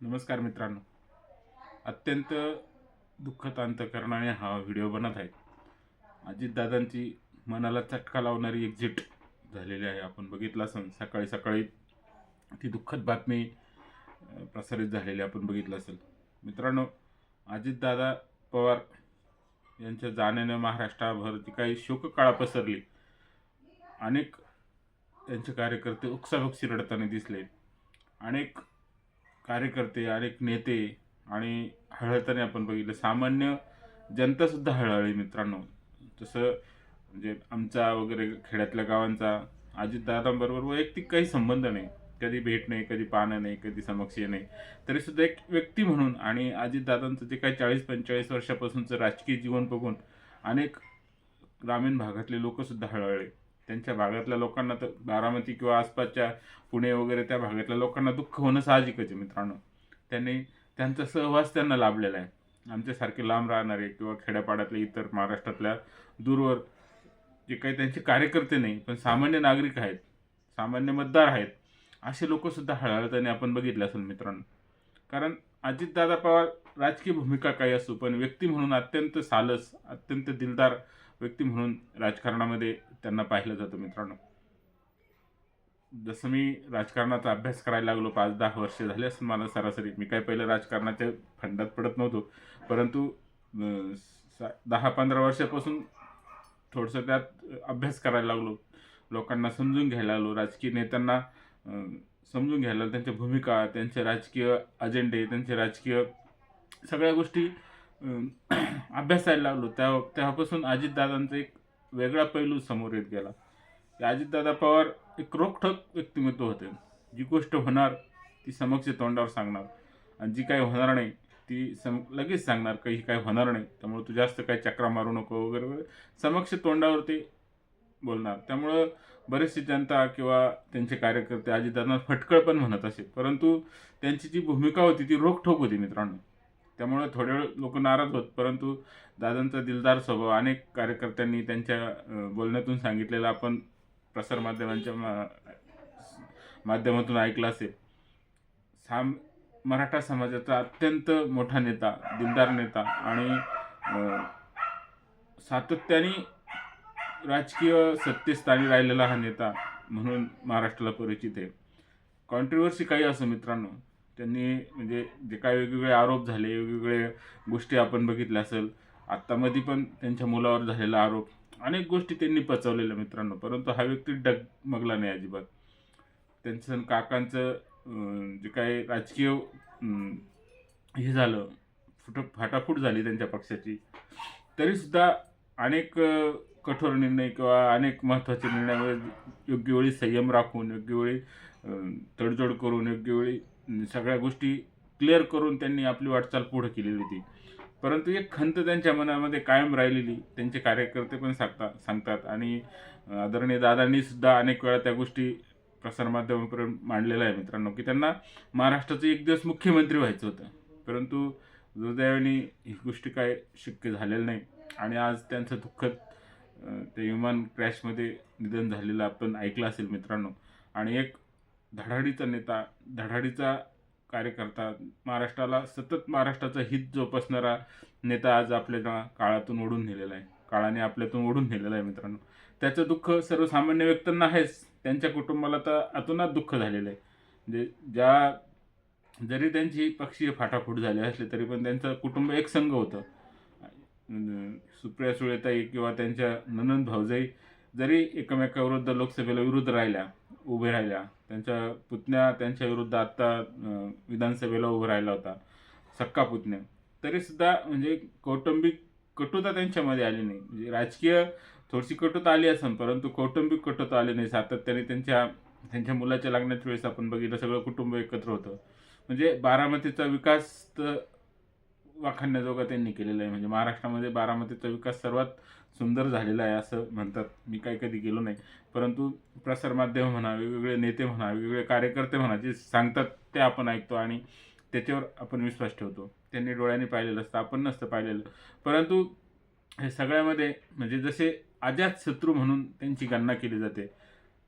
नमस्कार मित्रांनो. अत्यंत दुःखद अंत करणारे हा व्हिडिओ बनत आहे. अजितदादांची मनाला चटका लावणारी एक्झिट झालेली आहे. आपण बघितलं असेल सकाळी सकाळी ती दुःखद बातमी प्रसारित झालेली आपण बघितलं असेल. मित्रांनो अजितदादा पवार यांच्या जाण्यानं महाराष्ट्राभर जी काही शोककाळा पसरली. अनेक त्यांचे कार्यकर्ते उकसाबक्षी रडताना दिसले. अनेक कार्यकर्ते अनेक नेते आणि हळहळताना आपण बघितलं सामान्य जनतासुद्धा हळहळली मित्रांनो. तसं म्हणजे आमचा वगैरे खेड्यातल्या गावांचा अजितदादांबरोबर वैयक्तिक काही संबंध नाही. कधी भेट नाही कधी पाहणं नाही कधी समक्ष नाही तरीसुद्धा एक व्यक्ती म्हणून आणि अजितदादांचं जे काही चाळीस पंचेचाळीस वर्षापासूनचं राजकीय जीवन बघून अनेक ग्रामीण भागातले लोकसुद्धा हळहळले. त्यांच्या भागातल्या लोकांना तर बारामती किंवा आसपासच्या पुणे वगैरे त्या भागातल्या लोकांना दुःख होणं साहजिकच आहे मित्रांनो. त्यांनी त्यांचा सहवास त्यांना लाभलेला आहे. आमच्यासारखे लांब राहणारे किंवा खेड्यापाड्यातले इतर महाराष्ट्रातल्या दूरवर जे काही त्यांचे कार्यकर्ते नाही पण सामान्य नागरिक आहेत सामान्य मतदार आहेत असे लोकसुद्धा हळहळताने आपण बघितले असेल मित्रांनो. कारण अजितदादा पवार राजकीय भूमिका काही असो पण व्यक्ती म्हणून अत्यंत सालस अत्यंत दिलदार व्यक्ती म्हणून राजकारणामध्ये त्यांना पाहिलं जातं मित्रांनो. जसं मी राजकारणाचा अभ्यास करायला लागलो पाच दहा वर्ष झाले असं मला सरासरी. मी काय पहिलं राजकारणाच्या फंडात पडत नव्हतो. परंतु सा- दहा पंधरा वर्षापासून थोडंसं त्यात अभ्यास करायला लागलो. लोकांना समजून घ्यायला लागलो. राजकीय नेत्यांना समजून घ्यायला लागलो. त्यांच्या भूमिका त्यांचे राजकीय अजेंडे त्यांचे राजकीय सगळ्या गोष्टी अभ्यासायला लागलो. त्या तेव्हापासून अजितदादांचा एक वेगळा पैलू समोर येत गेला. की अजितदादा पवार एक रोखठोक व्यक्तिमत्व होते. जी गोष्ट होणार ती समक्ष तोंडावर सांगणार. आणि जी काही होणार नाही ती सम लगेच सांगणार काही काही होणार नाही. त्यामुळे तू जास्त काही चक्रा मारू नको वगैरे वगैरे. समक्ष तोंडावर ते बोलणार. त्यामुळं बरेचशी जनता किंवा त्यांचे कार्यकर्ते अजितदादांना फटकळ पण म्हणत असे. परंतु त्यांची जी भूमिका होती ती रोखठोक होती मित्रांनो. त्यामुळे थोडे लोक नाराज होत परंतु दादांचा दिलदार स्वभाव अनेक कार्यकर्त्यांनी त्यांच्या बोलण्यातून सांगितलेलं आपण प्रसारमाध्यमांच्या मा माध्यमातून ऐकलं असेल. साम मराठा समाजाचा अत्यंत मोठा नेता दिलदार नेता आणि सातत्याने राजकीय सत्तेस्थानी राहिलेला हा नेता म्हणून महाराष्ट्राला परिचित आहे. कॉन्ट्रोवर्सी काही असो मित्रांनो त्यांनी म्हणजे जे काही वेगवेगळे आरोप झाले वेगवेगळे गोष्टी आपण बघितल्या असेल आत्तामध्ये पण त्यांच्या मुलावर झालेला आरोप अनेक गोष्टी त्यांनी पचवलेल्या मित्रांनो. परंतु हा व्यक्ती डगमगला नाही अजिबात. त्यांचं काकांचं जे काही राजकीय हे झालं फुट फाटाफूट झाली त्यांच्या पक्षाची. तरीसुद्धा अनेक कठोर निर्णय किंवा अनेक महत्त्वाचे निर्णयामध्ये योग्य वेळी संयम राखून योग्य वेळी तडजोड करून योग्य वेळी सगळ्या गोष्टी क्लिअर करून त्यांनी आपली वाटचाल पुढे केलेली होती. परंतु एक खंत त्यांच्या मनामध्ये कायम राहिलेली त्यांचे कार्यकर्ते पण सांगतात सांगतात. आणि आदरणीय दादांनी सुद्धा अनेक वेळा त्या गोष्टी प्रसारमाध्यमापर्यंत मांडलेल्या आहे मित्रांनो की त्यांना महाराष्ट्राचं एक दिवस मुख्यमंत्री व्हायचं होतं. परंतु दुर्दैवाने ही गोष्टी काय शक्य झालेलं नाही. आणि आज त्यांचं दुःखद ते विमान क्रॅशमध्ये निधन झालेलं आपण ऐकलं असेल मित्रांनो. आणि एक धडाडीचा नेता धडाडीचा कार्यकर्ता महाराष्ट्राला सतत महाराष्ट्राचं हित जोपासणारा नेता आज आपल्या काळातून ओढून नेलेला आहे. काळाने आपल्यातून ओढून नेलेला आहे मित्रांनो. त्याचं दुःख सर्वसामान्य व्यक्तींना आहेच. त्यांच्या कुटुंबाला तर अतोनात दुःख झालेलं आहे. म्हणजे ज्या जरी त्यांची पक्षीय फाटाफूट झाली असली तरी पण त्यांचं कुटुंब एक संघ होतं. सुप्रिया सुळेताई किंवा त्यांच्या ननंद भाऊजाई जरी एकमेकाविरुद्ध लोकसभेला विरुद्ध राहिल्या उभे राहिल्या. त्यांच्या पुतण्या त्यांच्या विरुद्ध आत्ता विधानसभेला उभं राहिला होता. सक्का पुतण्या तरीसुद्धा म्हणजे कौटुंबिक कटुता त्यांच्यामध्ये आली नाही. म्हणजे राजकीय थोडीशी कटुता आली असेल परंतु कौटुंबिक कटुता आली नाही. सातत्याने त्यांच्या त्यांच्या मुलाच्या लागण्याच्या वेळेस आपण बघितलं सगळं कुटुंब एकत्र होतं. म्हणजे बारामतीचा विकास तर वाखाणण्याजोगा त्यांनी केलेलं आहे. म्हणजे महाराष्ट्रामध्ये बारामतीचा विकास सर्वात सुंदर झालेला आहे असं म्हणतात. मी काही कधी गेलो नाही. परंतु प्रसारमाध्यम म्हणा वेगवेगळे नेते म्हणा वेगवेगळे कार्यकर्ते म्हणा जे सांगतात ते आपण ऐकतो आणि त्याच्यावर आपण विश्वास ठेवतो. त्यांनी डोळ्यांनी पाहिलेलं असतं आपण नसतं पाहिलेलं. परंतु हे सगळ्यामध्ये म्हणजे जसे अजात शत्रू म्हणून त्यांची गणना केली जाते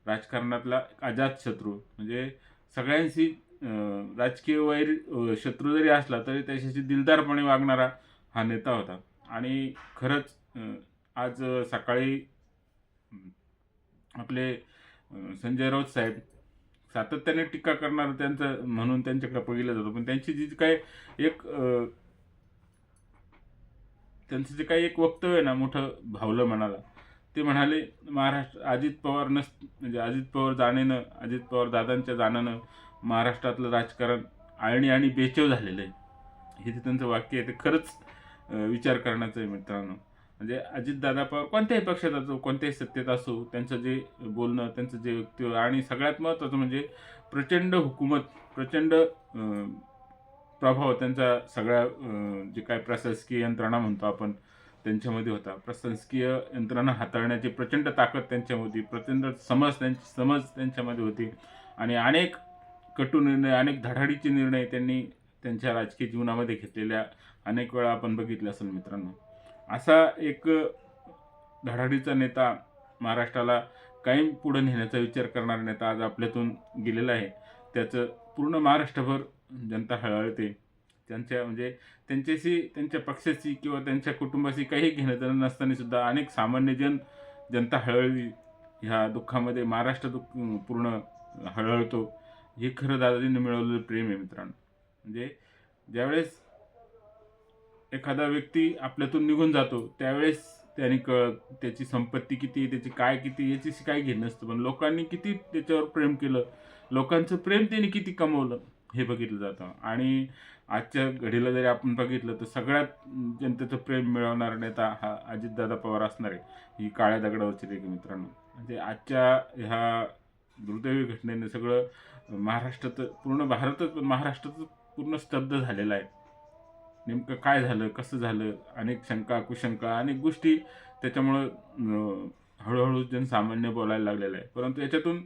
राजकारणातला अजात शत्रू म्हणजे सगळ्यांशी राजकीय वैर शत्रू जरी असला तरी त्याच्याशी दिलदारपणे वागणारा हा नेता होता. आणि खरंच आज सकाळी आपले संजय राऊत साहेब सातत्याने टीका करणार त्यांचं म्हणून त्यांच्याकडे बघितलं जातो. पण त्यांची जी काय एक त्यांचं जे काही एक वक्तव्य आहे ना मोठं भावलं म्हणाला ते म्हणाले महाराष्ट्र अजित पवार नस म्हणजे अजित पवार जाणेनं अजित पवार दादांच्या जाण्यानं महाराष्ट्रातलं राजकारण आळणी आणि बेचव झालेलं आहे. हे जे त्यांचं वाक्य आहे ते खरंच विचार करण्याचं आहे मित्रांनो. म्हणजे अजितदादा पवार कोणत्याही पक्षात असो कोणत्याही सत्तेत असो त्यांचं जे बोलणं त्यांचं जे वक्तव्य आणि सगळ्यात महत्त्वाचं म्हणजे प्रचंड हुकूमत प्रचंड प्रभाव त्यांचा सगळ्या जे काय प्रशासकीय यंत्रणा म्हणतो आपण त्यांच्यामध्ये होता. प्रशासकीय यंत्रणा हाताळण्याची प्रचंड ताकद त्यांच्यामध्ये प्रचंड समज त्यांची समज त्यांच्यामध्ये होती. आणि अनेक कटू निर्णय अनेक धडाडीचे निर्णय त्यांनी त्यांच्या राजकीय जीवनामध्ये घेतलेल्या अनेक वेळा आपण बघितले असेल मित्रांनो. असा एक धडाडीचा नेता महाराष्ट्राला कायम पुढे नेण्याचा विचार करणारा नेता आज आपल्यातून गेलेला आहे. त्याचं पूर्ण महाराष्ट्रभर जनता हळहळते. त्यांच्या म्हणजे त्यांच्याशी त्यांच्या पक्षाशी किंवा त्यांच्या कुटुंबाशी काही घेणं देणं नसताना सुद्धा अनेक सामान्य जन जनता हळहळली. ह्या दुःखामध्ये महाराष्ट्र दुःख पूर्ण हळहळतो. हे खरं दादाजींनी मिळवलेलं प्रेम आहे मित्रांनो. म्हणजे ज्यावेळेस एखादा व्यक्ती आपल्यातून निघून जातो त्यावेळेस त्याने कळ त्याची संपत्ती किती त्याची काय किती याची काय घेणं असतं पण लोकांनी किती त्याच्यावर प्रेम केलं लोकांचं प्रेम त्याने किती कमवलं हे बघितलं जातं. आणि आजच्या घडीला जरी आपण बघितलं तर सगळ्यात जनतेचं प्रेम मिळवणारा नेता हा अजितदादा पवार असणार आहे. ही काळ्या दगडावरची रेख मित्रांनो. म्हणजे आजच्या ह्या दुर्दैवी घटनेने सगळं महाराष्ट्रात पूर्ण भारतच महाराष्ट्राचं पूर्ण स्तब्ध झालेला आहे. नेमकं काय झालं कसं झालं अनेक शंका कुशंका अनेक गोष्टी त्याच्यामुळं हळूहळू जनसामान्य बोलायला लागलेलं आहे. परंतु याच्यातून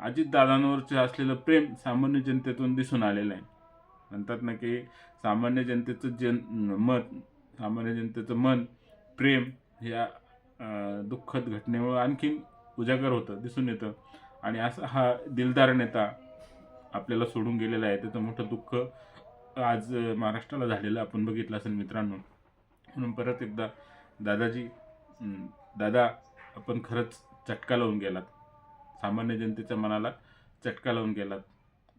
अजितदादांवरचं असलेलं प्रेम सामान्य जनतेतून दिसून आलेलं आहे. म्हणतात ना की सामान्य जनतेचं जन मत सामान्य जनतेचं मन प्रेम ह्या दुःखद घटनेमुळं आणखीन उजागर होतं दिसून येतं. आणि असा हा दिलदार नेता आपल्याला सोडून गेलेला आहे. त्याचं मोठं दुःख आज महाराष्ट्राला झालेलं आपण बघितलं असेल मित्रांनो. म्हणून परत एकदा दादाजी दादा आपण खरंच चटका लावून गेलात. सामान्य जनतेच्या मनाला चटका लावून गेलात.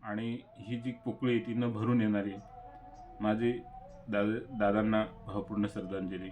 आणि ही जी पोकळी आहे ती न भरून येणारी माझी दादा दादांना भावपूर्ण श्रद्धांजली.